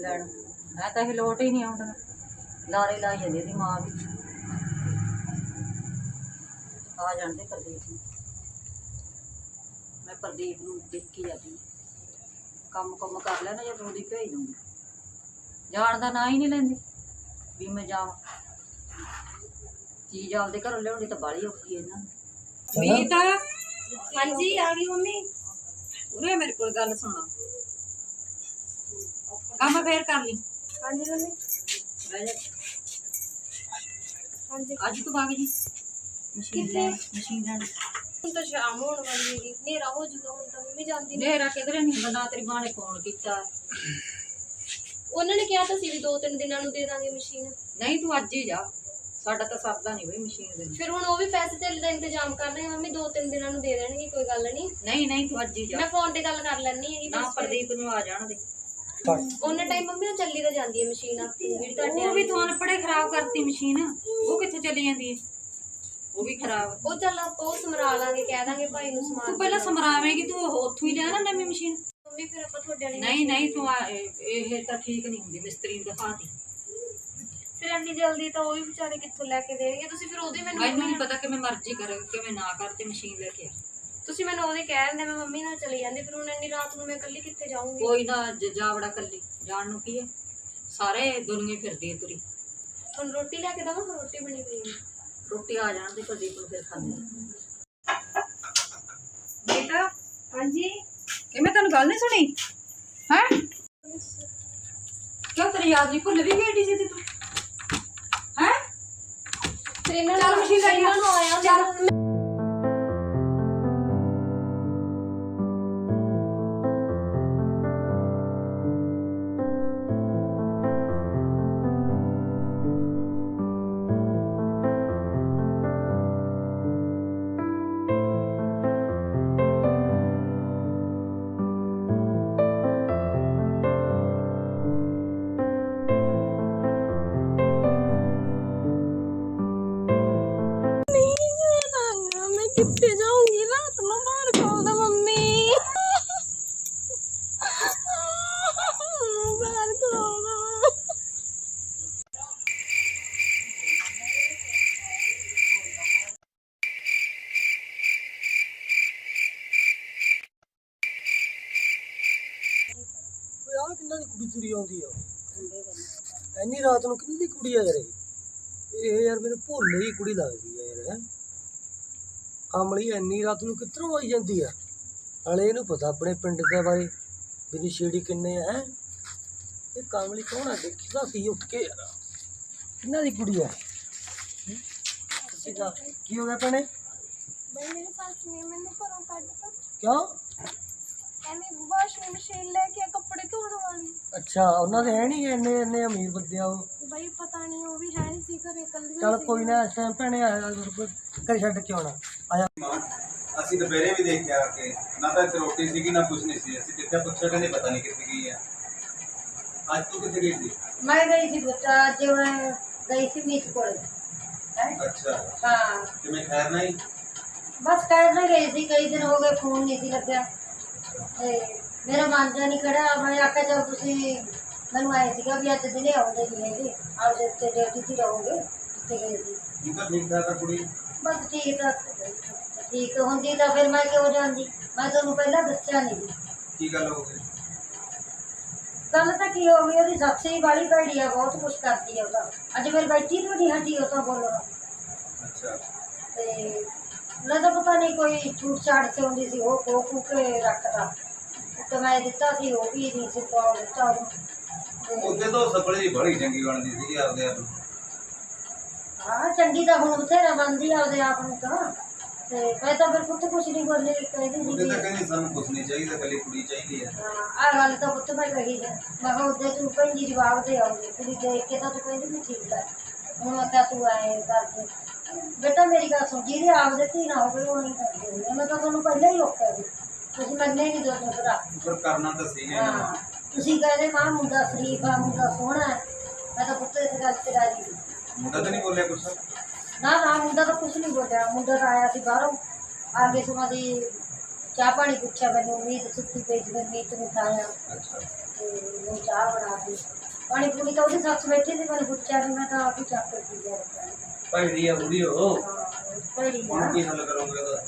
ਲੈਣ। ਮੈਂ ਤਾਂ ਇਹ ਲੋਟ ਹੀ ਨਹੀਂ ਆਉਂਦਾ। ਲਾਰੇ ਲਾਈ ਜਾਂਦੀ ਇਹਦੀ ਮਾਂ ਵੀ ਆ ਜਾਂਦੇ ਪ੍ਰਦੀਪ ਨੂੰ। ਮੈਂ ਪ੍ਰਦੀਪ ਨੂੰ ਦੇਖ ਕੇ ਜਾਂਦੀ ਕੰਮ ਕੰਮ ਕਰ ਲੈਣਾ ਜਾਂ ਉਹਦੀ ਭੇਜ ਦੂੰਗੀ ਜਾਣ ਦਾ ਨਾਂ ਹੀ ਨਹੀਂ ਲੈਂਦੀ ਵੀ ਮੈਂ ਜਾਵਾਂ। ਚੀਜ਼ ਆਪਦੇ ਘਰੋਂ ਲਿਆਉਣੀ ਤਾਂ ਬਾਲੀ ਔਖੀ ਹੈ ਨਾ। ਮੀਤ? ਹਾਂਜੀ ਆ ਗਈ ਮੰਮੀ। ਉਰੇ ਮੇਰੇ ਕੋਲ ਗੱਲ ਸੁਣਾ। ਕੰਮ ਫੇਰ ਕਰ ਲਈ। ਹਾਂਜੀ ਮੰਮੀ। ਬਹਿ ਜਾ। ਹਾਂਜੀ। ਅੱਜ ਤੋਂ ਬਾਅਦ ਜੀ। ਮਸ਼ੀਨ ਲੈ ਮਸ਼ੀਨ ਲੈਣ। ਹੁਣ ਤਾਂ ਸ਼ਾਮ ਹੋਣ ਵਾਲੀ ਹੈਗੀ। ਹਨੇਰਾ ਹੋ ਜੂਗਾ ਹੁਣ ਤਾਂ ਮੰਮੀ ਜਾਂਦੀ ਨਹੀਂ ਨੇਰਾ ਕਿਧਰੇ ਨਹੀਂ ਨਾ ਤੇਰੀ ਮਾਂ ਨੇ ਫੋਨ ਕੀਤਾ। ਉਹਨਾਂ ਨੇ ਕਿਹਾ ਤਾਂ ਸੀ ਵੀ ਦੋ ਤਿੰਨ ਦਿਨਾਂ ਨੂੰ ਦੇ ਦਾਂਗੇ ਮਸ਼ੀਨ। ਨਹੀਂ ਤੂੰ ਅੱਜ ਹੀ ਜਾ। ਸਾਡਾ ਤਾਂ ਸਰਦਾ ਨਹੀਂ ਬਈ ਮਸ਼ੀਨ ਦੇ ਫਿਰ ਹੁਣ ਉਹ ਵੀ ਪੈਸੇ ਤੇ ਦਾ ਇੰਤਜ਼ਾਮ ਕਰ ਰਹੇ ਆ ਮੰਮੀ ਦੋ ਤਿੰਨ ਦਿਨਾਂ ਨੂੰ ਦੇ ਦੇਣਗੇ ਕੋਈ ਗੱਲ ਨਹੀਂ। ਨਹੀਂ ਨਹੀਂ ਤੂੰ ਅੱਜ ਹੀ ਜਾ। ਮੈਂ ਫੋਨ ਤੇ ਗੱਲ ਕਰ ਲੈਣੀ ਹੈਗੀ ਨਾ ਬਸ ਫਿਰ। ਪ੍ਰਦੀਪ ਨੂੰ ਆ ਜਾਣ ਦੇ। ਉਹਨਾਂ ਟਾਈਮ ਮੰਮੀ ਉਹ ਚੱਲੀ ਤਾਂ ਜਾਂਦੀ ਹੈ ਮਸ਼ੀਨ ਆ ਜਿਹੜੀ ਤੁਹਾਡੇ ਉਹ ਵੀ ਤੂੰ ਅਨਪੜੇ ਖਰਾਬ ਕਰਤੀ ਮਸ਼ੀਨ। ਉਹ ਕਿੱਥੇ ਚਲੀ ਜਾਂਦੀ ਹੈ? ਉਹ ਵੀ ਖਰਾਬ। ਉਹ ਚੱਲ ਆਪਾਂ ਉਹ ਸਮਰਾ ਲਾਂਗੇ ਕਹਿ ਦਾਂਗੇ ਭਾਈ ਨੂੰ ਸਮਾਨ ਤੂੰ ਪਹਿਲਾਂ ਸਮਰਾਵੇਂਗੀ ਤੂੰ ਉਹ ਉੱਥੋਂ ਹੀ ਲਿਆ ਨਾ ਨਵੀਂ ਮਸ਼ੀਨ। ਮੰਮੀ ਫਿਰ ਆਪਾਂ ਤੁਹਾਡੇ ਵਾਲੀ ਨਹੀਂ ਨਹੀਂ ਤੂੰ ਆ- ਇਹ ਇਹ ਤਾਂ ਠੀਕ ਨਹੀਂ ਹੁੰਦੀ ਮਿਸਤਰੀ ਨੂੰ ਦਿਖਾਤੀ ਫਿਰ ਇੰਨੀ ਜਲਦੀ ਤਾਂ ਉਹ ਵੀ ਵਿਚਾਰੇ ਕਿੱਥੋਂ ਲੈ ਕੇ ਦੇਣਗੇ? ਤੁਸੀਂ ਫਿਰ ਉਹਦੇ ਮੈਨੂੰ ਮੈਨੂੰ ਨਹੀਂ ਪਤਾ ਕਿਵੇਂ ਮਰਜ਼ੀ ਕਰ ਕਿਵੇਂ ਨਾ ਕਰ ਤੇ ਮਸ਼ੀਨ ਲੈ ਕੇ ਆ। ਤੁਸੀਂ ਮੈਨੂੰ ਉਹਦੇ ਕਹਿ ਦਿੰਦੇ ਮੈਂ ਮੰਮੀ ਨਾਲ ਚਲੀ ਜਾਂਦੀ ਫਿਰ ਹੁਣ ਇੰਨੀ ਰਾਤ ਨੂੰ ਮੈਂ ਇਕੱਲੀ ਕਿੱਥੇ ਜਾਊਂਗੀ? ਕੋਈ ਨਾ ਜ- ਜਾਵੜਾ ਕੱਲੀ ਜਾਣ ਨੂੰ ਕੀ ਹੈ ਸਾਰੇ ਦੁਨੀਆ ਫਿਰਦੀ ਹੈ ਤੁਰੀ। ਹੁਣ ਰੋਟੀ ਲੈ ਕੇ ਦਵਾਂ? ਰੋਟੀ ਬਣੀ ਪਈ ਹੈ ਰੋਟੀ ਆ ਜਾਣ ਦੇ ਪ੍ਰਦੀਪ ਨੂੰ ਫਿਰ ਖਾਂਦੇ ਬੇਟਾ? ਹਾਂਜੀ? ਕਿ ਮੈਂ ਤੈਨੂੰ ਗੱਲ ਨਹੀਂ ਸੁਣੀ? ਹੈ? ਕਿਉਂ ਤੇਰੀ ਯਾਦ ਨਹੀਂ ਭੁੱਲ ਵੀ ਗਈ ਏਡੀ ਸੀ ਤੂੰ? ਫਿਰ ਇਹਨਾਂ ਚੱਲ ਮਸ਼ੀਨ ਲੈ ਐਨੀ ਰਾਤ ਨੂੰ ਕਿੰਨੀ ਦੀ ਕੁੜੀ ਆ ਯਾਰ ਇਹ? ਇਹ ਯਾਰ ਮੈਨੂੰ ਭੁੱਲ ਹੀ ਕੁੜੀ ਲੱਗਦੀ ਆ ਯਾਰ ਹੈਂ। ਕਮਲੀ ਐਨੀ ਰਾਤ ਨੂੰ ਕਿੱਧਰੋਂ ਆਈ ਜਾਂਦੀ ਆ? ਨਾਲੇ ਇਹਨੂੰ ਪਤਾ ਆਪਣੇ ਪਿੰਡ ਦੇ ਬਾਰੇ ਵੀ ਨਸ਼ੇੜੀ ਕਿੰਨੇ ਆ ਹੈਂ। ਇਹ ਕਮਲੀ ਕੌਣ ਆ? ਦੇਖੀ ਤਾਂ ਸੀ ਉੱਠ ਕੇ ਯਾਰ। ਕਿੰਨਾ ਦੀ ਕੁੜੀ ਆ? ਕੀ ਹੋ ਗਿਆ ਭੈਣੇ? ਬਈ ਮੇਰੀ ਸੱਸ ਨੇ ਮੈਨੂੰ ਘਰੋਂ ਕੱਢਤਾ ਕਿਉਂ? ਐਵੇਂ ਵਾਸ਼ਿੰਗ ਮਸ਼ੀਨ ਲੈ ਕੇ ਕੱਪੜੇ ਧੋਣ ਵਾਲੀ। ਅੱਛਾ ਉਹਨਾਂ ਦੇ ਹੈ ਨਹੀਂ ਇੰਨੇ ਇੰਨੇ ਅਮੀਰ ਬੰਦੇ ਆ ਉਹ? ਬਈ ਪਤਾ ਨਹੀਂ ਉਹ ਵੀ ਹੈ ਨਹੀਂ ਸੀ ਘਰੇ ਕੱਲੀ ਚੱਲ ਕੋਈ ਨਾ ਇਸ ਟਾਈਮ ਭੈਣੇ ਆ ਜਾ ਘਰੇ ਛੱਡ ਕੇ ਆਉਣਾ। ਆ ਜਾ ਮਾਂ, ਅਸੀਂ ਦੁਪਹਿਰੇ ਵੀ ਦੇਖਿਆ ਕਿ ਨਾ ਤਾਂ ਇੱਥੇ ਰੋਟੀ ਸੀਗੀ ਨਾ ਕੁਝ ਨਹੀਂ ਸੀ। ਅਸੀਂ ਜਿੱਥੇ ਪੁੱਛਿਆ ਕਹਿੰਦੇ ਪਤਾ ਨਹੀਂ ਕਿੱਥੇ ਗਈ ਹੈ ਅੱਜ ਤੂੰ ਕਿੱਥੇ ਗਈ ਸੀ? ਮੈਂ ਗਈ ਸੀ ਬੱਚਾ ਅੱਜ ਮੈਂ ਗਈ ਸੀ ਮੀਤ ਕੋਲ। ਅੱਛਾ। ਹਾਂ। ਤੇ ਮੈਂ ਖੈਰ ਨਹੀਂ? ਬਸ ਕਹਿ ਨਾ ਗਈ ਸੀ ਕਈ ਦਿਨ ਹੋ ਗਏ ਫੋਨ ਨਹੀਂ ਸੀ ਲੱਗਿਆ। ਤੇ ਮੇਰਾ ਮਨ ਜਿਹਾ ਨਹੀਂ ਖੜਾ ਮੈਂ ਆਖਿਆ ਜਦ ਤੁਸੀਂ ਮੈਨੂੰ ਆਏ ਸੀਗਾ ਵੀ ਅੱਜ ਦਿਨੇ ਆਉਂਦੇ ਨਹੀਂ ਹੈਗੇ ਆਪਦੇ ਉੱਤੇ ਡਿਊਟੀ ਤੇ ਰਹੋਗੇ ਤੇ ਗਏ ਸੀ ਤੂੰ ਤਾਂ ਠੀਕ ਠਾਕ ਆ ਕੁੜੀ ਬਸ ਠੀਕ ਤਾਂ ਠੀਕ ਹੁੰਦੀ ਤਾਂ ਫਿਰ ਮੈਂ ਕਿਉਂ ਜਾਂਦੀ ਮੈਂ ਤੁਹਾਨੂੰ ਪਹਿਲਾਂ ਦੱਸਿਆ ਨਹੀਂ ਸੀ ਕੀ ਗੱਲ ਹੋ ਗਈ ਗੱਲ ਤਾਂ ਕੀ ਹੋ ਗਈ ਉਹਦੀ ਸੱਸ ਹੀ ਬਾਲੀ ਭੈੜੀ ਆ ਬਹੁਤ ਕੁਛ ਕਰਦੀ ਆ ਉਹ ਤਾਂ ਅੱਜ ਮੇਰੀ ਬੈਠੀ ਤੁਹਾਡੀ ਹੱਡੀ ਉਹ ਤਾਂ ਬੋਲਣਾ ਅੱਛਾ ਤੇ ਉਹਨਾਂ ਦਾ ਪਤਾ ਨਹੀਂ ਕੋਈ ਛੂਟ ਛਾੜ ਉਹਦੇ ਤੋਂ ਸਬਲੇ ਦੀ ਬੜੀ ਚੰਗੀ ਬਣਦੀ ਸੀਗੀ ਆਪਦੇ ਆਪ ਨੂੰ। ਹਾਂ ਚੰਗੀ ਤਾਂ ਹੁਣ ਬਥੇਰਾ ਬਣਦੀ ਆ ਉਹਦੇ ਆਪ ਨੂੰ ਤਾਂ। ਤੇ ਤਾਂ ਫਿਰ ਪੁੱਤ ਕੁਛ ਨਹੀਂ ਬੋਲੇ ਕਹਿੰਦੀ ਸੀ ਉਹਦੇ ਤਾਂ ਕਹਿੰਦੀ ਸਾਨੂੰ ਕੁਝ ਨਹੀਂ ਚਾਹੀਦਾ ਕੱਲੀ ਕੁੜੀ ਚਾਹੀਦੀ ਹੈ ਆ ਗੱਲ ਤਾਂ ਪੁੱਤ ਮੈਂ ਕਹੀ ਹੈ। ਮੈਂ ਕਿਹਾ ਉਹਦੇ ਤੂੰ ਭੈਣ ਜਵਾਬ ਦੇ ਆਉਂਦੀ ਕੁੜੀ ਦੇਖ ਕੇ ਤਾਂ ਤੂੰ ਕਹਿੰਦੀ ਵੀ ਠੀਕ ਹੈ ਹੁਣ ਮੈਂ ਕਿਹਾ ਤੂੰ ਆਏ ਕਰਦੇ ਬੇਟਾ ਮੇਰੀ ਗੱਲ ਸੁਣ ਜਿਹਦੇ ਆਪ ਦੇ ਧੀ ਨਾ ਹੋਵੇ ਉਹ ਨਹੀਂ ਕਰਦੇ ਹੁੰਦੇ। ਮੈਂ ਤਾਂ ਤੁਹਾਨੂੰ ਪਹਿਲਾਂ ਹੀ ਰੋਕਿਆ ਸੀ। ਤੁਸੀਂ ਮੰਨੇ ਨਹੀਂ ਦੋ ਭਰਾ ਪਰ ਕਰਨਾ ਤਾਂ ਸਹੀ ਹੈ ਨਾ। ਹਾਂ। ਤੁਸੀਂ ਕਹਿੰਦੇ ਮਾਂ ਮੁੰਡਾ ਸ਼ਰੀਫ ਆ ਮੁੰਡਾ ਸੋਹਣਾ ਹੈ। ਮੈਂ ਤਾਂ ਪੁੱਤ ਇਸ ਗੱਲ ਤੇ ਰਾਜੀ ਸੀ ਮੁੰਡਾ ਤਾਂ ਨਹੀਂ ਬੋਲਿਆ ਕੁਛ? ਨਾ ਨਾ ਮੁੰਡਾ ਤਾਂ ਕੁਝ ਨਹੀਂ ਬੋਲਿਆ। ਮੁੰਡਾ ਤਾਂ ਆਇਆ ਸੀ ਬਾਹਰੋਂ। ਆ ਕੇ ਸੁਣਾ ਦੀ ਚਾਹ ਪਾਣੀ ਪੁੱਛਿਆ ਮੈਨੂੰ ਉਮੀਦ ਸੁੱਤੀ ਪਈ ਸੀ ਮੈਂ ਮੀਤ ਨੂੰ ਖਾਇਆ। ਅੱਛਾ। ਤੇ ਉਹ ਚਾਹ ਬਣਾ ਕੇ ਪਾਣੀ ਪੂਰੀ ਤਾਂ ਉਹਦੀ ਸੱਸ ਬੈਠੀ ਸੀ ਮੈਨੂੰ ਪੁੱਛਿਆ ਵੀ ਮੈਂ ਤਾਂ ਆਪ ਹੀ ਚੱਕ ਕੇ ਪੀ ਲਿਆ। ਭੈੜੀ ਆ ਬੁੜੀ ਹੋ ਭੈੜੀ ਹੁਣ ਆ ਕੀ ਹੱਲ ਕਰੋਗੇ ਉਹਦਾ?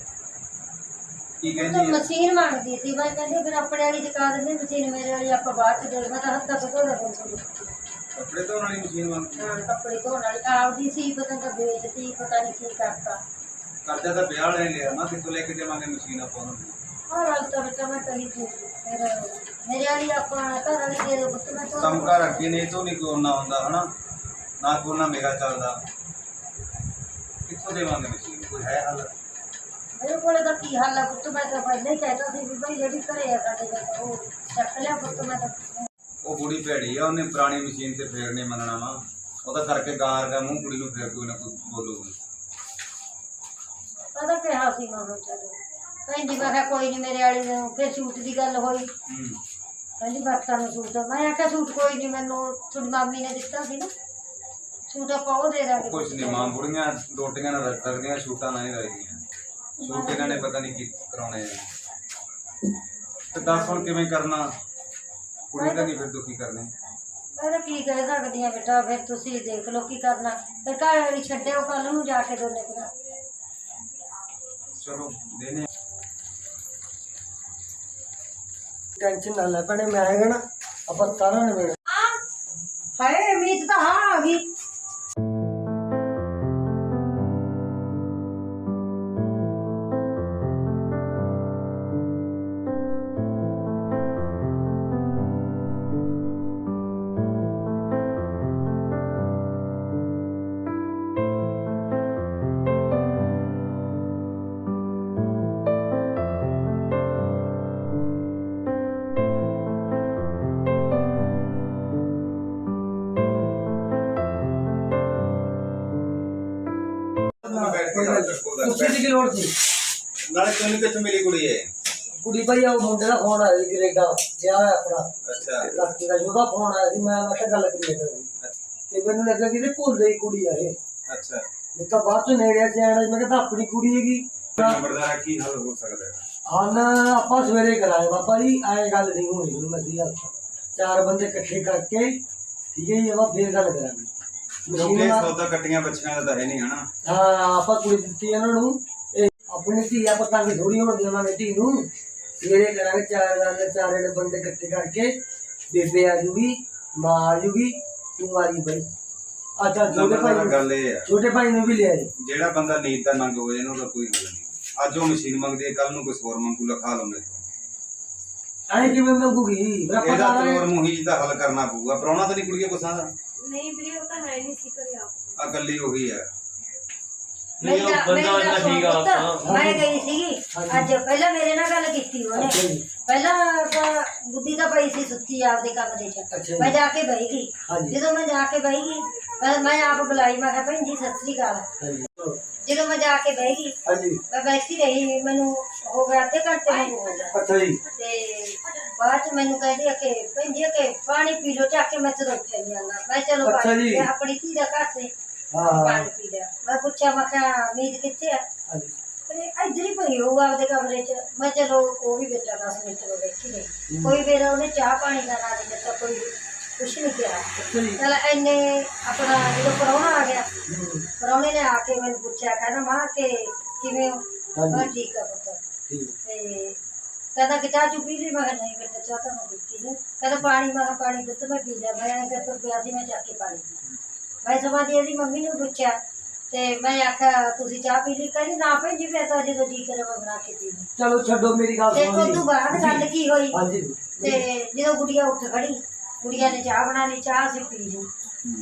ਕੀ ਉਹ ਤਾਂ ਕਹਿੰਦੀ ਹੈ ਮਸ਼ੀਨ ਮੰਗਦੀ ਸੀ ਮੈਂ ਕਹਿੰਦੀ ਫਿਰ ਆਪਣੇ ਵਾਲੀ ਚਕਾ ਦਿੰਦੇ ਮਸ਼ੀਨ ਮੇਰੇ ਵਾਲੀ ਆਪਾਂ ਬਾਅਦ ਚ ਦੇ ਮੈਂ ਤਾਂ ਹੱਥਾਂ ਤੋਂ ਧੋਦਾ ਬੰਦ ਕੱਪੜੇ ਧੋਣ ਵਾਲੀ ਮਸ਼ੀਨ ਮੰਗਦੀ ਹੈ ਕੱਪੜੇ ਧੋਣ ਵਾਲੀ ਆਪਦੀ ਸੀ ਪਤਾ ਨਹੀਂ ਪਤਾ ਨਹੀਂ ਕੀ ਕਰਤਾ। ਕਰਜ਼ਾ ਤਾਂ ਵਿਆਹ ਨੇ ਲਿਆ ਨਾ ਕਿੱਥੋਂ ਲੈ ਕੇ ਦੇਵਾਂਗੇ ਮਸ਼ੀਨ ਆਪਾਂ ਉਹਨੂੰ ਹਾਂ ਗੱਲ ਤਾਂ ਬੱਚਾ ਮੈਂ ਕਹੀ ਸੀ ਫਿਰ ਮੇਰੇ ਵਾਲੀ ਆਪਾਂ ਘਰ ਵਾਲੀ ਦੇ ਦੋ ਪੁੱਤ ਮੈਂ ਕੰਮ ਧੋ ਘਰ ਅੱਗੇ ਨੇ ਇਹ ਤੋਂ ਨਹੀਂ ਕੋਈ ਨਾ ਹੁੰਦਾ ਹਨਾ? ਨਾ ਕੋਈ ਨਾ ਮੇਰਾ ਚੱਲਦਾ। ਕਿੱਥੋਂ ਦੇਵਾਂਗੇ ਮਸ਼ੀਨ? ਕੋਈ ਹੈ ਹੱਲ? ਮੇਰੇ ਕੋਲੇ ਤਾਂ ਕੀ ਹਾਲ ਆ ਪੁੱਤ ਮੈਂ ਤਾਂ ਪਹਿਲਾਂ ਹੀ ਕਹਿਤਾ ਸੀ ਵੀ ਭਾਈ ਜਿਹੜੀ ਘਰੇ ਆ ਸਾਡੇ ਕੋਲ ਉਹ ਚੱਕ ਲਿਆ ਪੁੱਤ ਮੈਂ ਤਾਂ। ਉਹ ਕੁੜੀ ਭੈੜੀ ਆ ਉਹਨੇ ਪੁਰਾਣੀ ਮਸ਼ੀਨ ਤੇ ਫੇਰ ਨਹੀਂ ਮੰਨਣਾ ਵਾ। ਉਹਦਾ ਕਰਕੇ ਗਾਂ ਵਰਗਾ ਮੂੰਹ ਕੁੜੀ ਨੂੰ ਫੇਰ ਕੋਈ ਨਾ ਕੋਈ ਬੋਲੂਗੀ। ਪਤਾ ਕਿਹਾ ਸੀ ਮੈਂ ਕਿਹਾ ਚਲੋ। ਭੈਣ ਜੀ ਮੈਂ ਕਿਹਾ ਕੋਈ ਨਹੀਂ ਮੇਰੇ ਵਾਲੀ ਨੂੰ ਫਿਰ ਸੂਟ ਦੀ ਗੱਲ ਹੋਈ। ਹੂੰ। ਕਹਿੰਦੀ ਬਾਤਾਂ ਨੂੰ ਸੂਟ। ਮੈਂ ਆਖਿਆ ਸੂਟ ਕੋਈ ਨਹੀਂ ਮੈਨੂੰ ਤੁਹਾਡੀ ਮਾਮੀ ਨੇ ਦਿੱਤਾ ਸੀ ਨਾ। ਸੂਟ ਆਪਾਂ ਉਹ ਦੇ ਦਾਂਗੇ। ਕੁਛ ਨਹੀਂ ਮਾਂ ਬੁੜੀਆਂ ਰੋਟੀਆਂ ਨਾਲ ਰੱਖ ਸਕਦੀਆਂ ਛੂਟਾਂ ਨਾਲ ਨਹੀਂ ਰੱਖਦੀਆਂ ਛੂਟ ਇਹਨਾਂ ਨੇ ਪਤਾ ਨਹੀਂ ਕੀ ਕਰਾਉਣੇ ਆ ਤੇ ਦੱਸ ਹੁਣ ਕਿਵੇਂ ਕਰਨਾ? ਕੁੜੀ ਤਾਂ ਨਹੀਂ ਫਿਰ ਦੁਖੀ ਕਰਨੀ। ਮੈਂ ਤਾਂ ਕੀ ਕਹਿ ਸਕਦੀ ਆ ਬੇਟਾ ਫਿਰ ਤੁਸੀਂ ਦੇਖ ਲਓ ਕੀ ਕਰਨਾ। ਫਿਰ ਘਰ ਵਾਲੀ ਛੱਡਿਓ ਕੱਲ ਨੂੰ ਜਾ ਕੇ ਦੋਨੇ ਭਰਾ। ਚਲੋ ਦੇਨੇ ਟੈਨਸ਼ਨ ਨਾ ਲੈ ਭੈਣੇ ਮੈਂ ਹੈਗਾ ਨਾ ਆਪਾਂ ਸਾਰਾ ਨਿਬੇੜ ਹਾਏ ਮੀਤ ਤਾਂ ਹਾਂ ਆ ਗਈ। ਦੀ ਕੀ ਲੋੜ ਸੀ? ਨਾਲੇ ਤੈਨੂੰ ਕਿੱਥੋਂ ਮਿਲੀ ਕੁੜੀ ਏ ਕੁੜੀ ਭਾਈ ਆ ਮੁੰਡੇ ਦਾ ਫੋਨ ਆਇਆ ਸੀ ਕੈਨੇਡਾ ਗਿਆ ਹੋਇਆ ਆਪਣਾ। ਅੱਛਾ। ਲੜਕੀ ਦਾ ਉਹਦਾ ਫੋਨ ਆਇਆ ਸੀ ਮੈਂ ਮੈਂ ਕਿਹਾ ਗੱਲ ਕਰੀਏ ਤਾਂ ਤੇ ਮੈਨੂੰ ਲੱਗਾ ਕਿ ਇਹ ਭੁੱਲ ਗਈ ਕੁੜੀ ਆ ਇਹ। ਅੱਛਾ। ਮੈਂ ਤਾਂ ਬਾਅਦ ਚ ਨੇੜੇ ਚ ਆਣਾ ਮੈਂ ਕਿਹਾ ਤਾਂ ਆਪਣੀ ਕੁੜੀ ਹੈਗੀ। ਨੰਬਰਦਾਰ ਕੀ ਹੱਲ ਹੋ ਸਕਦਾ? ਹੈ ਹਾਲ ਆਪਾਂ ਸਵੇਰੇ ਕਰਾਏ ਬਾਬਾ ਜੀ ਐ ਗੱਲ ਨਹੀਂ ਹੋਣੀ ਹੁਣ ਮੈਂ ਸਹੀ ਚਾਰ ਬੰਦੇ ਇਕੱਠੇ ਕਰਕੇ ਠੀਕ ਹੈ ਜੀ ਆਪਾਂ ਫੇਰ ਗੱਲ ਕਰਾਂਗੇ। ਕਿਉਂਕਿ ਨਾਲ- ਸੌਦਾ ਕੱਟੀਆਂ ਬੱਚੀਆਂ ਦਾ ਤਾਂ ਹੈ ਨਹੀਂ ਹਨਾ? ਹਾਂ ਆਪਾਂ ਕੁੜੀ ਦਿੱਤੀ ਇਹਨਾਂ ਨੂੰ। ਇਹ ਆਪਣੀ ਧੀ ਆਪਾਂ ਤਾਂ ਥੋੜੀ ਹੋਣ ਦੇਵਾਂਗੇ ਧੀ ਨੂੰ। ਸਵੇਰੇ ਕਰਾਂਗੇ ਚਾਰ ਗੱਲ ਚਾਰ ਜਿਹੜੇ ਬੰਦੇ ਇਕੱਠੇ ਕਰਕੇ ਬੇਬੇ ਆ ਜੂਗੀ ਮਾਂ ਆ ਜੂਗੀ ਤੂੰ ਆ ਜੀ ਬਈ। ਅੱਛਾ ਛੋਟੇ ਭਾਈ ਨੰਬਰਦਾਰ ਨੂੰ- ਗੱਲ ਇਹ ਆ। ਛੋਟੇ ਭਾਈ ਨੂੰ ਵੀ ਲਿਆ ਜੀ। ਜਿਹੜਾ ਬੰਦਾ ਨੀਂਦ ਦਾ ਨੰਗ ਹੋ ਜਾਏ ਉਹਦਾ ਕੋਈ ਹੱਲ ਨਹੀਂ। ਅੱਜ ਉਹ ਮਸ਼ੀਨ ਮੰਗਦੀ ਹੈ ਕੱਲ ਨੂੰ ਕੋਈ ਹੋਰ ਮੰਗੂ ਲਿਖਾ ਲਓ ਮੇਰੇ ਤੋਂ। ਐਂ ਕਿਵੇਂ ਮੰਗੂਗੀ? ਮੈਂ ਇਹਦਾ ਪਤਾ ਤੋਰ ਮੁਹੀ ਦਾ ਹੱਲ ਕਰਨਾ ਪਊਗਾ। ਪ੍ਰਾਹੁਣਾ ਤਾਂ ਨਹੀਂ ਕੁੜੀਏ ਕੁਛ ਦਾ ਨਹੀਂ ਵੀਰੇ ਉਹ ਤਾਂ ਹੈ ਨਹੀਂ ਸੀ ਘਰੇ ਆਪ। ਆ ਗੱਲੀ ਉਹੀ ਹੈ। ਮੇਰੀ ਗੱਲ- ਮੇਰੀ ਗੱਲ ਸੁਣ ਪੁੱਤ, ਮੈਂ ਗਈ ਸੀਗੀ। ਅੱਜ ਪਹਿਲਾਂ ਮੇਰੇ ਨਾਲ ਗੱਲ ਕੀਤੀ ਉਹਨੇ। ਪਹਿਲਾਂ ਤਾਂ ਬੁੱਢੀ ਤਾਂ ਪਈ ਸੀ ਸੁੱਤੀ ਆਪਦੇ ਕੰਮ ਦੇ ਚ। ਮੈਂ ਜਾ ਕੇ ਬਹਿ ਗਈ। ਜਦੋਂ ਮੈਂ ਜਾ ਕੇ ਬਹਿ ਗਈ ਮੈਂ- ਮੈਂ ਆਪ ਬੁਲਾਈ ਮੈਂ ਕਿਹਾ ਭੈਣ ਜੀ ਸਤਿ ਸ੍ਰੀ ਅਕਾਲ। ਜਦੋਂ ਮੈਂ ਜਾ ਕੇ ਬਹਿ ਗਈ ਹਾਂਜੀ। ਮੈਂ ਬੈਠੀ ਰਹੀ ਮੈਨੂੰ ਹੋ ਗਿਆ ਅੱਧੇ ਘੰਟੇ ਹੋ ਗਿਆ ਅੱਛਾ ਜੀ। ਤੇ ਬਾਅਦ ਚ ਮੈਨੂੰ ਕਹਿੰਦੀ ਆ ਕਿ ਭੈਣ ਜੀ ਕਿ ਪਾਣੀ ਪੀ ਲੋ ਚੱਕ ਕੇ ਮੈਂ ਤੇ ਰੁੱਠ ਜਾਂਦਾ ਮੈਂ ਚਲੋ ਅੱਛਾ ਪਾਣੀ ਜੀ। ਪੀ ਲਿਆ, ਆਪਣੀ ਧੀ ਦਾ ਘਰ ਸੀ ਹਾਂ ਹਾਂ। ਪਾਣੀ ਪੀ ਲਿਆ। ਮੈਂ ਪੁੱਛਿਆ ਮੈਂ ਕਿਹਾ ਮੀਤ ਕਿੱਥੇ ਆ? ਹਾਂਜੀ ਤੇ ਇੱਧਰ ਹੀ ਪਈ ਹੋਊ ਆਪਦੇ ਕਮਰੇ 'ਚ। ਮੈਂ ਚਲੋ ਉਹ ਵੀ ਬੇਟਾ 10 ਮਿੰਟ ਹੋ ਬੈਠੀ ਰਹੀ। ਕੋਈ ਵੇਰਾ ਉਹਨੇ ਚਾਹ ਪਾਣੀ ਦਾ ਨਾ ਨਹੀਂ ਦਿੱਤਾ ਕੋਈ ਕੁਛ ਨਹੀਂ ਕਿਹਾ। ਅੱਛਾ ਜੀ। ਚਲ ਇੰਨੇ ਆਪਣਾ ਜਦੋਂ ਪ੍ਰਾਹੁਣਾ ਆ ਗਿਆ ਹਮ, ਪ੍ਰਾਹੁਣੇ ਨੇ ਆ ਕੇ ਮੈਨੂੰ ਪੁੱਛਿਆ ਕਹਿੰਦਾ ਮਾਂ ਕਿ ਕਿਵੇਂ ਹੋ? ਮੈਂ ਹਾਂਜੀ ਠੀਕ ਆ ਪੁੱਤ। ਠੀਕ। ਤੇ ਕਿਹਾ ਨਹੀਂ ਬੇਟਾ ਚਾਹ ਤਾਂ ਮੈਂ ਪੀਤੀ ਨਹੀਂ ਕਹਿੰਦਾ ਪਾਣੀ ਮੈਂ ਕਿਹਾ ਪਾਣੀ ਦੁੱਧ ਮੈਂ ਪੀ ਲਿਆ। ਮੈਂ ਐਂ ਕਰ ਪਿਆ ਸੀ ਮੈਂ ਚੱਕ ਕੇ ਪਾਣੀ ਪੀ ਮੈਂ ਸਮਾਂ ਦੀ ਇਹਦੀ ਮੰਮੀ ਨੂੰ ਪੁੱਛਿਆ ਤੇ ਮੈਂ ਆਖਿਆ ਤੁਸੀਂ ਚਾਹ ਪੀ ਲਈ? ਕਹਿੰਦੀ ਨਾ ਭੈਣ ਜੀ ਮੈਂ ਤਾਂ ਜਦੋਂ ਜੀ ਕਰੇ ਮੈਂ ਬਣਾ ਕੇ ਪੀ ਲਈ। ਚਲੋ ਛੱਡੋ ਮੇਰੀ ਗੱਲ ਤੇ ਉਸ ਤੋਂ ਬਾਅਦ ਗੱਲ ਕੀ ਹੋਈ? ਹਾਂਜੀ। ਤੇ ਜਦੋਂ ਗੁੜੀਆ ਉੱਠ ਖੜੀ ਗੁੜੀਆ ਨੇ ਚਾਹ ਬਣਾ ਲਈ ਚਾਹ ਅਸੀਂ ਪੀ ਲਈ।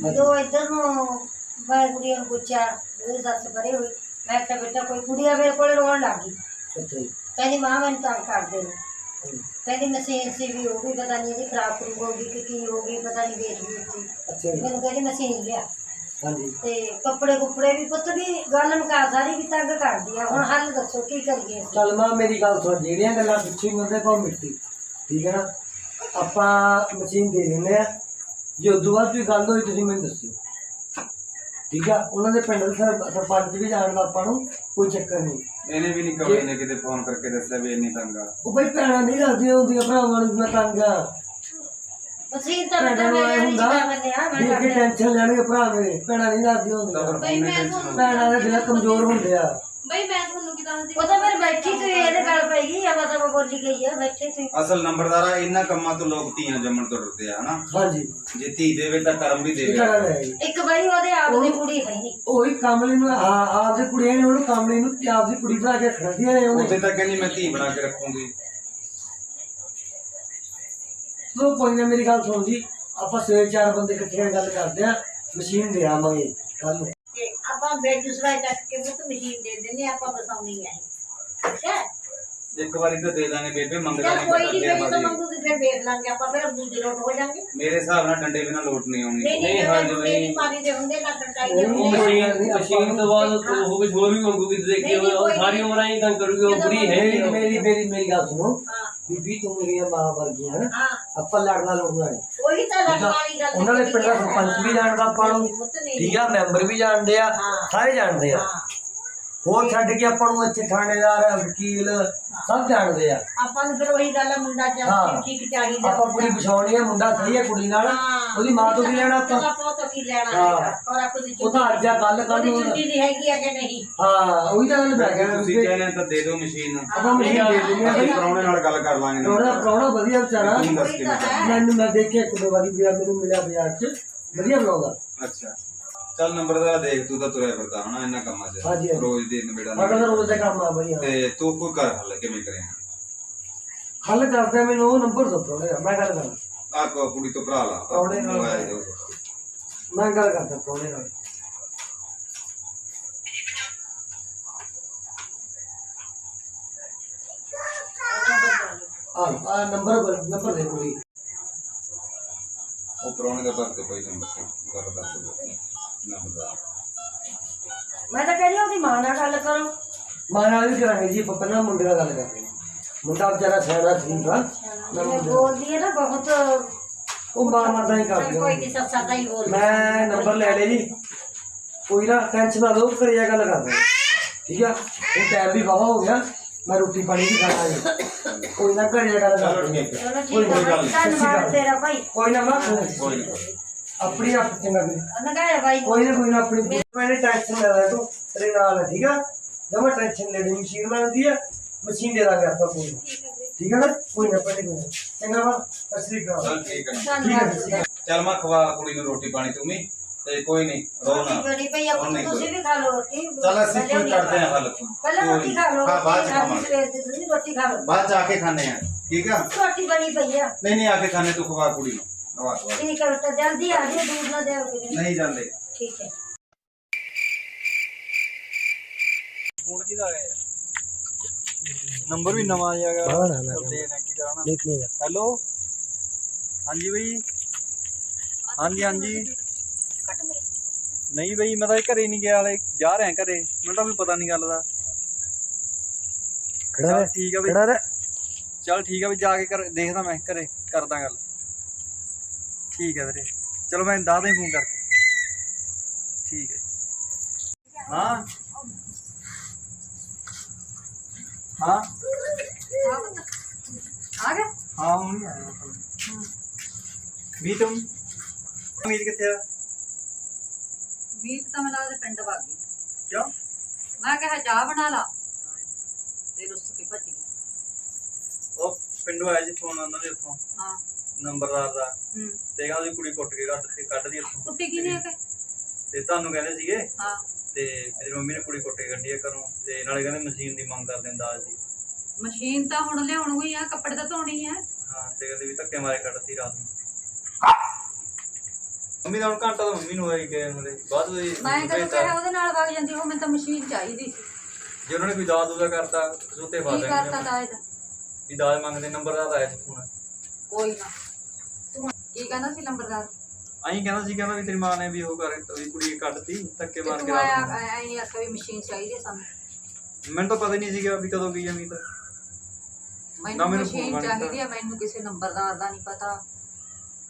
ਜਦੋਂ ਇੱਧਰ ਨੂੰ ਮੈਂ ਗੁੜੀਆ ਨੂੰ ਪੁੱਛਿਆ ਉਹਦੀ ਸੱਸ ਪਰੇ ਹੋਈ। ਮੈਂ ਕਿਹਾ ਬੇਟਾ ਕੋਈ ਗੁੜੀਆ ਮੇਰੇ ਕੋਲ ਰੋਣ ਲੱਗ ਗਈ। ਅੱਛਾ ਜੀ। ਕਹਿੰਦੀ ਮਾਂ ਮੈਨੂੰ ਤੰਗ ਕਰਦੇ ਨੇ। ਕਹਿੰਦੀ ਮਸ਼ੀਨ ਸੀ ਵੀ ਉਹ ਵੀ ਪਤਾ ਨਹੀਂ ਇਹਦੀ ਖਰਾਬ ਖਰੂਬ ਹੋ ਗਈ ਕਿ ਕੀ ਹੋ ਗਈ ਪਤਾ ਨਹੀਂ ਵੇਚ ਵੀ ਦਿੱਤੀ ਅੱਛਾ ਜੀ। ਮੈਨੂੰ ਕਹਿੰਦੀ ਮਸ਼ੀਨ ਲਿਆ। ਹਾਂਜੀ। ਤੇ ਕੱਪੜੇ ਕੁੱਪੜੇ ਵੀ ਪੁੱਤ ਵੀ ਗੱਲ ਮੁਕਾ ਸਾਰੀ ਵੀ ਤੰਗ ਕਰਦੀ ਆ। ਹੁਣ ਹੱਲ ਦੱਸੋ ਕੀ ਕਰੀਏ ਅਸੀਂ? ਚੱਲ ਮਾਂ ਮੇਰੀ ਗੱਲ ਸੁਣ ਜਿਹੜੀਆਂ ਗੱਲਾਂ ਪਿੱਛੇ ਹੁੰਦੇ ਕੋ ਮਿੱਟੀ। ਠੀਕ ਹੈ ਨਾ? ਆਪਾਂ ਮਸ਼ੀਨ ਦੇ ਦਿੰਦੇ ਆ। ਜੇ ਉਦੋਂ ਬਾਅਦ ਕੋਈ ਗੱਲ ਹੋਈ ਤੁਸੀਂ ਮੈਨੂੰ ਦੱਸਿਓ। ਠੀਕ ਆ? ਉਹਨਾਂ ਦੇ ਪਿੰਡ ਦੇ ਸਰ- ਸਰਪੰਚ ਵੀ ਜਾਣਦਾ ਆਪਾਂ ਨੂੰ ਕੋਈ ਚੱਕਰ ਨਹੀਂ। ਇਹਨੇ ਵੀ ਨਹੀਂ ਕਵੇ ਨੇ ਕਿਤੇ ਫੋਨ ਕਰਕੇ ਦੱਸਿਆ ਵੀ ਇੰਨੀ ਤੰਗ ਆ। ਉਹ ਬਈ ਭੈਣਾਂ ਨਹੀਂ ਦੱਸਦੀਆਂ ਹੁੰਦੀਆਂ ਭਰਾਵਾਂ ਨੂੰ ਮੈਂ ਤੰਗ ਆ। ਮਸੀਨ ਤਾਂ ਭੈਣਾਂ ਨੂੰ ਮੈਂ ਐ ਹੁੰਦਾ ਵੀ ਅੱਗੇ ਟੈਨਸ਼ਨ ਲੈਣਗੇ ਭਰਾ ਮੇਰੇ ਭੈਣਾਂ ਨਹੀਂ ਦੱਸਦੀਆਂ ਤਾਂ ਹੁੰਦੀਆਂ। ਬਈ ਮੈਂ ਤੁਹਾਨੂੰ ਭੈਣਾਂ ਦੇ ਦਿਲ ਕਮਜ਼ੋਰ ਹੁੰਦੇ ਆ। ਬਈ ਮੈਂ ਤੁਹਾਨੂੰ ਕੀ ਦੱਸਦੀ ਉਹ ਤਾਂ ਫਿਰ ਬੈਠੀ ਸੀ ਇਹਦੇ ਗੱਲ ਪਈ ਗਈ ਆ ਤਾਂ ਬੋਲੀ ਗਈ ਆ ਬੈਠੇ ਸੀ। ਅਸਲ ਨੰਬਰਦਾਰਾ ਇਹਨਾਂ ਕੰਮਾਂ ਤੋਂ ਲੋਕ ਧੀਆਂ ਜੰਮਣ ਤੋਂ ਡਰਦੇ ਆ ਹਨਾ? ਹਾਂਜੀ। ਜੇ ਧੀ ਦੇਵੇ ਤਾਂ ਕਰਮ ਵੀ ਦੇਵੇ। ਤਾਂ ਗੱਲ ਹੈ ਜੀ ਇੱਕ ਵਾਰੀ ਉਹਦੇ ਆਪ ਦੀ ਕੁੜੀ ਹੈ ਨਹੀਂ ਉਹੀ ਕਮਲੀ ਨੂੰ ਆ- ਆਪਦੀ ਕੁੜੀਆਂ ਨੇ ਉਹਨੂੰ ਕਮਲੀ ਨੂੰ ਤੇ ਆਪਦੀ ਕੁੜੀ ਬਣਾ ਕੇ ਰੱਖਦੀਆਂ ਨੇ ਉਹਨੇ। ਉਹਦੇ ਤਾਂ ਕਹਿੰਦੀ ਮੈਂ ਧੀ ਬਣਾ ਕੇ ਰੱਖੂੰਗੀ। ਲੋ ਕੋਈ ਨਾ ਮੇਰੀ ਗੱਲ ਸੁਣ ਜੀ ਆਪਾਂ ਸਵੇਰ ਚਾਰ ਬੰਦੇ ਇਕੱਠੇ ਗੱਲ ਕਰਦੇ ਆ ਮਸ਼ੀਨ ਦੇ ਆਵਾਂਗੇ ਕੱਲ ਨੂੰ। ਤੇ ਆਪਾਂ ਬੇਜੁਸਰਾ ਕੱਟ ਕੇ ਮੁੱਤ ਮਸ਼ੀਨ ਦੇ ਦਿੰਦੇ ਆਪਾਂ ਬਸਾਉਣੀ ਹੈ ਠੀਕ ਹੈ? ਇੱਕ ਵਾਰੀ ਤਾਂ ਦੇ ਦਾਂਗੇ ਬੇਬੇ ਮੰਗਦਾ ਚਲ ਨਹੀਂ ਕੋਈ ਤਾਂ ਨਹੀਂ ਫਿਰ ਜਦੋਂ ਮੰਗੂਗੀ ਫਿਰ ਵੇਖ ਲਾਂਗੇ ਆਪਾਂ ਫਿਰ ਦੂਜੇ ਲੋਟ ਹੋ ਜਾਾਂਗੇ ਮੇਰੇ ਹਿਸਾਬ ਨਾਲ ਡੰਡੇ ਬਿਨਾਂ ਲੋਟ ਨਹੀਂ ਆਉਣੀ। ਨਹੀਂ ਹਾਂ, ਜਦੋਂ ਜਿਵੇਂ- ਮੇਰੀ ਮਾਰੀ ਦੇ ਹੁੰਦੇ ਨਾ ਟਟਾਈ ਦੇ ਉਹ ਮਸ਼ੀਨ ਮਸ਼ੀਨ ਤੋਂ ਬਾਅਦ ਉਹ ਕੁਝ ਹੋਰ ਵੀ ਮੰਗੂਗੀ ਦੇਖੀ ਉਹ ਸਾਰੀ ਉਮਰ ਹੀ ਤੰਗ ਕਰੂਗੀ ਉਹ ਬੁਰੀ ਹੈ। ਮੇਰੀ ਨਹੀਂ ਮੇਰੀ ਮੇਰੀ ਮੇਰੀ ਗੱਲ ਸੁਣੋ। ਹਾਂ। ਬੀਬੀ ਤੂੰ ਮੇਰੀਆਂ ਮਾਂ ਵਰਗੀਆਂ ਹਨ ਹਾਂ। ਆਪਾਂ ਲੜਨਾ ਲੜਨਾ ਨਹੀਂ ਉਹੀ ਤਾਂ ਲੜਨ ਵਾਲੀ ਗੱਲ ਉਹਨਾਂ ਦੇ ਪਿੰਡ ਦਾ ਸਰਪੰਚ ਵੀ ਜਾਣਦਾ ਆਪਾਂ ਨੂੰ। ਠੀਕ ਆ ਮੈਂਬਰ ਵੀ ਜਾਣਦੇ ਆ। ਹਾਂ। ਸਾਰੇ ਜਾਣਦੇ ਆ। ਹਾਂ। ਹੋਰ ਛੱਡ ਕੇ ਆਪਾਂ ਨੂੰ ਇੱਥੇ ਥਾਣੇਦਾਰ ਵਕੀਲ ਸਭ ਜਾਣਦੇ ਆ। ਆਪਾਂ ਨੂੰ ਫਿਰ ਉਹੀ ਗੱਲ ਆ ਮੁੰਡਾ ਹਾਂ। ਜਾਂ ਠੀਕ ਚਾਹੀਦਾ। ਆਪਾਂ ਕੁੜੀ ਪਛਾਉਣੀ ਆ ਮੁੰਡਾ ਸਹੀ ਹੈ ਕੁੜੀ ਨਾਲ। ਹਾਂ। ਉਹਦੀ ਮਾਂ ਤੋਂ ਕੀ ਲੈਣਾ ਆਪਾਂ ਆਪਾਂ ਤੋਂ ਕੀ ਲੈਣਾ ਹਾਂ। ਹੈਗਾ। ਔਰ ਆਪਾਂ ਦੀ ਉਹ ਤਾਂ ਅੱਜ ਆ ਕੱਲ ਕੱਲ ਉਹਦੀ ਨੂੰ ਨਹੀਂ ਹੈਗੀ ਆ ਕਿ ਨਹੀਂ? ਹਾਂ ਉਹੀ ਤਾਂ ਗੱਲ ਬਹਿ ਗਿਆ ਤੁਸੀਂ ਕਹਿੰਦੇ ਤਾਂ ਦੇ ਦਿਓ ਮਸ਼ੀਨ ਆਪਾਂ ਮਸ਼ੀਨ ਦੇ ਦਿੰਦੇ ਆ। ਅਸੀਂ ਬਈ ਪ੍ਰਾਹੁਣੇ ਨਾਲ ਗੱਲ ਕਰ ਲਾਂਗੇ। ਪ੍ਰਾਹੁਣਾ ਪ੍ਰਾਹੁਣਾ ਵਧੀਆ ਵਿਚਾਰਾ। ਤੁਸੀਂ ਦੱਸ ਉਹੀ ਕੇ ਤਾਂ ਹੈ। ਮੈਨੂੰ ਮੈਂ ਦੇਖਿਆ ਇੱਕ ਦੋ ਵਾਰੀ ਵੀ ਮੈਨੂੰ ਮਿਲਿਆ ਬਾਜ਼ਾਰ 'ਚ। ਵਧੀਆ ਬਣਾਉਂਦਾ। ਅੱਛਾ। ਚੱਲ ਨੰਬਰਦਾਰ ਦੇਖ ਤੂੰ ਤਾਂ ਤੁਰਿਆ ਫਿਰਦਾ ਹਨਾ ਇਹਨਾਂ ਕੰਮਾਂ 'ਚ ਹਾਂਜੀ, ਹਾਂਜੀ। ਰੋਜ਼ ਦੀ ਨਵੇੜਾ ਸਾਡਾ ਤਾਂ ਰੋਜ਼ ਦਾ ਕੰਮ ਆ ਬਈ ਹਾਂ। ਤੇ ਤੂੰ ਕੋਈ ਕਰ ਹੱਲ ਕਿਵੇਂ ਕਰੇਂਗਾ ਹੱਲ ਕਰਦਾ ਮੈਨੂੰ ਉਹ ਨੰਬਰ ਦੋ ਦਾ ਮੈਂ ਗੱਲ ਕਰਦਾ ਆ ਕੋ ਕੁੜੀ ਤੋਂ ਭਰਾ ਲਾ ਪ੍ਰਾਹੁਣੇ ਨਾਲ। ਮੋਬਾਈਲ ਦਿਓ। ਮੈਂ ਗੱਲ ਕਰਦਾ ਪ੍ਰਾਹੁਣੇ ਨਾਲ ਆ ਆ ਨੰਬਰ ਨੰਬਰ ਦੇ ਕੁੜੀ ਉਹ ਪ੍ਰਾਹੁਣੇ ਦਾ ਭਰਤੇ ਪਈ ਨੰਬਰ ਤੇ ਗੱਲ ਕਰ ਦੋ ਮੈਂ ਤਾਂ ਕਹਿੰਦੀ ਉਹਦੀ ਮਾਂ ਨਾਲ ਗੱਲ ਕਰੋ। ਮਾਂ ਨਾਲ ਵੀ ਕਰਾਂਗੇ ਜੀ ਆਪਾਂ ਪਹਿਲਾਂ ਮੁੰਡੇ ਨਾਲ ਗੱਲ ਕਰਦੇ ਹਾਂ। ਮੁੰਡਾ ਵਿਚਾਰਾ ਸਿਆਣਾ ਠੀਕ ਆ। ਮੈਂ ਮੁੰਡੇ- ਬੋਲਦੀ ਹੈ ਨਾ ਬਹੁਤ। ਉਹ ਮਾਂ ਮਾਂ ਦਾ ਹੀ ਕਰਦੀ ਕੋਈ ਆ। ਨਹੀਂ ਸੱਸਾ ਦਾ ਹੀ ਬੋਲ ਮੈਂ ਨੰਬਰ ਲੈ ਲਿਆ ਜੀ। ਕੋਈ ਨਾ ਟੈਨਸ਼ਨ ਨਾ ਲਓ ਕਰਿਆ ਗੱਲ ਕਰਦੇ ਹਾਂ। ਠੀਕ ਆ? ਉਹ ਟਾਈਮ ਵੀ ਵਾਵਾ ਹੋ ਗਿਆ। ਮੈਂ ਰੋਟੀ ਪਾਣੀ ਵੀ ਖਾਣਾ ਜੀ। ਕੋਈ ਨਾ ਕਰਿਆ ਗੱਲ ਚਲੋ ਕਰਦੇ ਹਾਂ। ਠੀਕ ਹੈ ਚਲੋ ਕੋਈ ਗੱਲ ਨੀ। ਧੰਨਵਾਦ ਤੇਰਾ ਭਾਈ। ਕੋਈ ਨਾ ਮਾਂ। ਕੋਈ ਨੀ। ਆਪਣੀ ਆਪ ਚੰਗਾ ਵੀ ਨਗਾਇਆ ਭਾਈ ਕੋਈ ਨਾ ਕੋਈ ਨਾ ਆਪਣੀ ਮੈਨੇ ਟੈਨਸ਼ਨ ਲੈ ਲੈ ਤੂੰ ਤੇਰੇ ਨਾਲ ਹੈ, ਠੀਕ ਆ? ਜਮਾ ਟੈਨਸ਼ਨ ਲੈ ਲਈ ਮਸ਼ੀਨ ਬਣਦੀ ਆ ਮਸ਼ੀਨ ਦੇ ਦਾਂਗੇ ਆਪਾਂ ਕੋਈ ਨਾ। ਠੀਕ ਹੈ ਨਾ? ਕੋਈ ਨਾ ਪਹਿਲੇ ਕੋਈ ਨਾ। ਚੰਗਾ ਵਾ ਅਸਰੀ ਕਰਾ ਚੱਲ ਠੀਕ ਹੈ। ਚੱਲ ਮੈਂ ਖਵਾ ਕੁੜੀ ਨੂੰ ਰੋਟੀ ਪਾਣੀ ਤੂੰ ਵੀ ਤੇ ਕੋਈ ਨਹੀਂ ਰੋ ਨਾ। ਬੜੀ ਪਈ ਆ ਹੁਣ ਨਹੀਂ ਤੁਸੀਂ। ਵੀ ਖਾ ਲਓ ਰੋਟੀ। ਚੱਲ ਅਸੀਂ ਕੋਈ ਕਰਦੇ ਹਾਂ ਹੱਲ। ਪਹਿਲਾਂ ਰੋਟੀ ਖਾ ਲਓ। ਹਾਂ ਬਾਅਦ ਚ ਖਾਵਾਂਗੇ। ਰੋਟੀ ਖਾ ਲਓ। ਬਾਅਦ ਚ ਆ ਕੇ ਖਾਣੇ ਆ ਠੀਕ ਆ? ਰੋਟੀ ਬਣੀ ਪਈ ਆ। ਨਹੀਂ ਨਹੀਂ ਆ ਕੇ ਖਾਣੇ ਤੂੰ ਖਵਾ ਕੁੜੀ ਨੂੰ। ਖਵਾ ਖਵਾ ਠੀਕ ਹੈ। ਤਾਂ ਜਲਦੀ ਆ ਜਿਓ ਦੂਰ ਨਾ ਦੇਓ ਕਿਤੇ ਨਹੀਂ ਜਾਂਦੇ ਠੀਕ ਹੈ ਨੰਬਰ ਵੀ ਨਵਾਂ ਜਿਹਾ ਬਾਹਰ ਆ ਲੈ ਦੇ ਨਾ ਕੀ ਦਾ ਹਨਾ ਦੇਖ ਲਿਆ। ਹੈਲੋ? ਹਾਂਜੀ ਬਈ। ਹਾਂਜੀ ਹਾਂਜੀ। ਨਹੀਂ ਬਈ ਮੈਂ ਤਾਂ ਘਰੇ ਨਹੀਂ ਗਿਆ ਹਲੇ ਜਾ ਰਿਹਾ ਘਰੇ। ਮੈਨੂੰ ਤਾਂ ਵੀ ਪਤਾ ਨਹੀਂ ਗੱਲ ਦਾ। ਖੜਾ ਚੱਲ ਰਹਿ ਠੀਕ ਆ ਬਈ। ਖੜਾ ਰਹਿ। ਚੱਲ ਠੀਕ ਆ ਬਈ ਜਾ ਕੇ ਕਰ ਦੇਖਦਾ ਮੈਂ ਘਰੇ ਕਰਦਾ ਗੱਲ। ਠੀਕ ਹੈ ਵੀਰੇ। ਚਲੋ ਮੈਂ ਦੱਸਦਾ ਹੀ ਫੋਨ ਕਰਕੇ। ਠੀਕ ਹੈ। ਹਾਂ? ਹਾਂ? ਆ ਗਿਆ ਹਾਂ ਹੁਣ ਹੀ ਆਇਆ। ਵੀ ਤੁਮ ਉਮੀਦ ਕਿੱਥੇ ਆ? ਮੀਤ ਤਾਂ ਮੈਨੂੰ ਲੱਗਦਾ ਪਿੰਡ ਵਗ। ਕਿਉਂ? ਮੈਂ ਕਿਹਾ ਚਾਹ ਬਣਾ ਲਾ। ਤੇ ਰੁੱਸ ਕੇ ਭੱਜ ਗਈ। ਉਹ ਪਿੰਡੋਂ ਆਇਆ ਜੀ ਫੋਨ ਉਹਨਾਂ ਦੇ ਉੱਥੋਂ। ਹਾਂ। ਨੰਬਰਦਾਰ ਦਾ। ਹੂੰ। ਤੇ ਕਹਿੰਦਾ ਉਹਦੀ ਕੁੜੀ ਕੁੱਟ ਕੇ ਕੱਢ ਕੇ ਕੱਢਦੀ ਉੱਥੋਂ। ਕੁੱਟੀ ਕਿਨੇ ਆ ਕੇ? ਤੇ ਤੁਹਾਨੂੰ ਕਹਿੰਦੇ ਸੀਗੇ? ਹਾਂ। ਤੇ ਮੇਰੀ ਮੰਮੀ ਨੇ ਕੁੜੀ ਕੁੱਟ ਕੇ ਕੱਢੀ ਆ ਘਰੋਂ। ਤੇ ਨਾਲੇ ਕਹਿੰਦੇ ਮਸ਼ੀਨ ਦੀ ਮੰਗ ਕਰਦੇ ਨੇ ਦਾਜ ਦੀ। ਮਸ਼ੀਨ ਤਾਂ ਹੁਣ ਲਿਆਉਣ ਗਈ ਆ ਕੱਪੜੇ ਤਾਂ ਧੋਣੀ ਆ। ਹਾਂ ਤੇ ਕਹਿੰਦੇ ਵੀ ਧੱਕੇ ਮਾਰੇ ਕੱਢਤੀ ਰਾਤ ਨੂੰ। ਮੰਮੀ ਦਾ ਹੁਣ ਘੰਟਾ ਤਾਂ ਮੰਮੀ ਨੂੰ ਹੋਈ ਗਏ ਮਰੇ ਬਾਅਦ ਵਿੱਚ ਮੈਂ ਕਦੋਂ ਕਿਹਾ ਉਹਦੇ ਨਾਲ ਵਗ ਜਾਂਦੀ ਉਹ ਮੈਨੂੰ ਤਾਂ ਮਸ਼ੀਨ ਚਾਹੀਦੀ ਸੀ। ਜੇ ਉਹਨਾਂ ਨੇ ਕੋਈ ਦਾਜ ਦੂਜਾ ਕਰਤਾ ਸੁੱਤੇ ਪਾ ਕੀ ਕਰਤਾ ਤਾਂ ਇਹਦਾ ਵੀ ਦਾਜ ਮੰਗਦੇ ਨੰਬਰਦਾਰ ਆਇਆ ਸੀ ਫੋਨ। ਕੋਈ ਨਾ। ਤੂੰ ਕੀ ਕਹਿੰਦਾ ਸੀ ਲੰਬਰਦਾਰ ਅਹੀਂ ਕਹਿੰਦਾ ਸੀ ਕਹਿੰਦਾ ਵੀ ਤੇਰੀ ਮਾਂ ਨੇ ਵੀ ਉਹ ਕਰ ਵੀ ਕੁੜੀ ਕੱਢਤੀ ਧੱਕੇ ਮਾਰ ਕੇ ਰਾਤ ਆਇਆ ਨੂੰ ਆਇਆ ਆਖਿਆ ਵੀ ਮਸ਼ੀਨ ਚਾਹੀਦੀ ਆ ਸਾਨੂੰ। ਮੈਨੂੰ ਤਾਂ ਪਤਾ ਹੀ ਨਹੀਂ ਸੀਗਾ ਵੀ ਕਦੋਂ ਗਈ ਅਮੀਤ ਮੈਨੂੰ ਮਸ਼ੀਨ। ਚਾਹੀਦੀ ਆ ਮੈਨੂੰ ਕਿਸੇ ਨੰਬਰਦਾਰ ਦਾ ਨਹੀਂ ਪਤਾ।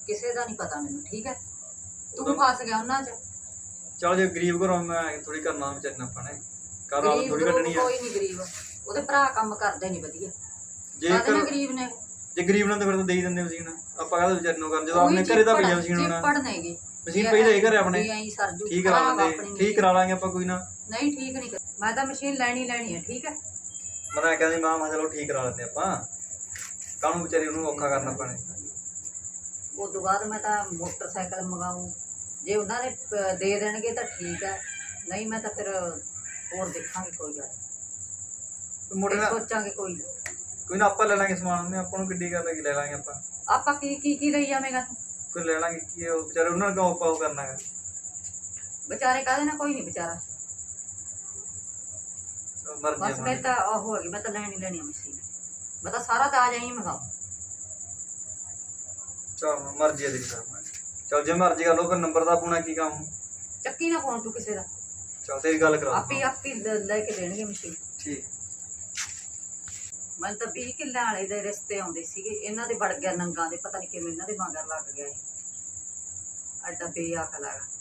ਕਿਸੇ ਦਾ ਨਹੀਂ ਪਤਾ ਮੈਨੂੰ ਠੀਕ ਹੈ ਤੂੰ ਫਸ ਗਿਆ ਉਹਨਾਂ 'ਚ। ਚਲ ਜੇ ਗਰੀਬ ਘਰੋਂ ਮੈਂ ਥੋੜੀ ਕਰਨਾ ਵਿਚਾਰੀ ਨਾ ਆਪਾਂ ਨੇ ਘਰ ਵਾਲ ਗਰੀਬ ਥੋੜੀ ਗਰੂਬ ਕੱਢਣੀ ਆ। ਕੋਈ ਨਹੀਂ ਗਰੀਬ। ਉਹਦੇ ਭਰਾ ਕੰਮ ਕਰਦੇ ਨਹੀਂ ਵਧੀਆ। ਜੇ ਨਾਲ ਗਰੀਬ ਨੇ? ਜੇ ਗਰੀਬ ਨੂੰ ਤਾਂ ਫਿਰ ਤਾਂ ਦੇ ਹੀ ਦਿੰਦੇ ਮਸ਼ੀਨ। ਆਪਾਂ ਕਾਹਦਾ ਵਿਚਾਰੀ ਨੂੰ ਕਰਨ ਜਦੋਂ ਆਪਣੇ ਘਰੇ ਤਾਂ ਪਈਆ ਮਸ਼ੀਨ ਹੋਣਾ। ਮਸ਼ੀਨ ਪਈ ਤਾਂ ਇਹ ਘਰੇ ਆਪਣੇ। ਐਂ ਠੀਕ ਕਰਾ ਲੈਂਦੇ ਠੀਕ ਕਰਾ ਲਾਂਗੇ ਆਪਾਂ ਕੋਈ ਨਾ। ਨਹੀਂ ਠੀਕ ਨਹੀਂ ਮੈਂ ਤਾਂ ਮਸ਼ੀਨ ਲੈਣੀ ਲੈਣੀ ਹੈ ਠੀਕ ਹੈ? ਮੈਂ ਤਾਂ ਕਹਿੰਦੀ ਮਾਂ ਮਾ ਚਲੋ ਠੀਕ ਕਰਾ ਲੈਂਦੇ ਆਪਾਂ। ਕਾਹਨੂੰ ਵਿਚਾਰੀ ਉਹਨੂੰ ਔਖਾ ਕਰਨਾ ਪੈਣਾ। ਉਸ ਤੋਂ ਬਾਅਦ ਮੈਂ ਤਾਂ ਮੋਟਰਸਾਈਕਲ ਮੰਗਾਉਂ ਜੇ ਉਹਨਾਂ ਨੇ ਦੇ ਦੇਣਗੇ ਤਾਂ ਠੀਕ ਹੈ। ਨਹੀਂ ਮੈਂ ਤਾਂ ਫਿਰ ਹੋਰ ਦੇਖਾਂਗੇ ਕੋਈ ਗੱਲ। ਮੋਟਰ। ਸੋਚਾਂਗੇ ਕੋਈ ਕੋਈ ਨਾ ਆਪਾਂ ਲੈ ਲਾਂਗੇ ਸਮਾਨ ਉਹਨੇ ਆਪਾਂ ਨੂੰ ਕਿੱਡੀ ਗੱਲ ਲੈ ਲਾਂਗੇ ਆਪਾਂ। ਆਪਾਂ ਕੀ ਕੀ ਕੀ ਲਈ ਜਾਵੇਂਗਾ ਤੂੰ? ਕੋਈ ਲੈ ਲਾਂਗੇ ਕੀ ਉਹ ਵਿਚਾਰੇ ਉਹਨਾਂ ਨੂੰ ਕਿਉਂ ਪਾਉ ਕਰਨਾ ਹੈ ਵਿਚਾਰੇ ਕਾਹਦੇ ਨਾਲ? ਕੋਈ ਨਹੀਂ ਵਿਚਾਰਾ। ਮਰਜ਼ੀ ਬਸ ਮੈਂ ਤਾਂ ਉਹ ਹੋ ਗਈ ਮੈਂ ਤਾਂ ਲੈਣੀ ਲੈਣੀ ਆ ਮਸ਼ੀਨ ਮੈਂ ਤਾਂ ਸਾਰਾ ਤਾਜ ਹੀ ਮੰਗਾਉਂ ਚਲ ਮਰਜ਼ੀ ਤੇਰੀ ਕਰਨਾ ਚਲ ਜੇ ਮਰਜ਼ੀ ਕਰ ਫਿਰ ਨੰਬਰ ਦਾ ਪੂਣਾ ਕੀ ਕੰਮ? ਚੱਕੀ ਨਾ ਫੋਨ ਤੂੰ ਕਿਸੇ ਦਾ। ਚਲ ਤੇਰੀ ਗੱਲ ਕਰਾ ਆਪੇ ਆਪੇ ਲ- ਲੈ ਕੇ ਦੇਣਗੇ ਮਸ਼ੀਨ ਠੀਕ। ਮੈਨੂੰ ਤਾਂ 20 ਕਿੱਲਿਆਂ ਵਾਲੇ ਦੇ ਰਿਸ਼ਤੇ ਆਉਂਦੇ ਸੀਗੇ, ਇਹਨਾਂ ਦੇ ਵੜ ਗਿਆ ਨੰਗਾ ਦੇ, ਪਤਾ ਨਹੀਂ ਕਿਵੇਂ ਇਹਨਾਂ ਦੇ ਮਗਰ ਲੱਗ ਗਿਆ ਇਹ। ਐਡਾ ਬੇਅਕਲ ਹੈਗਾ।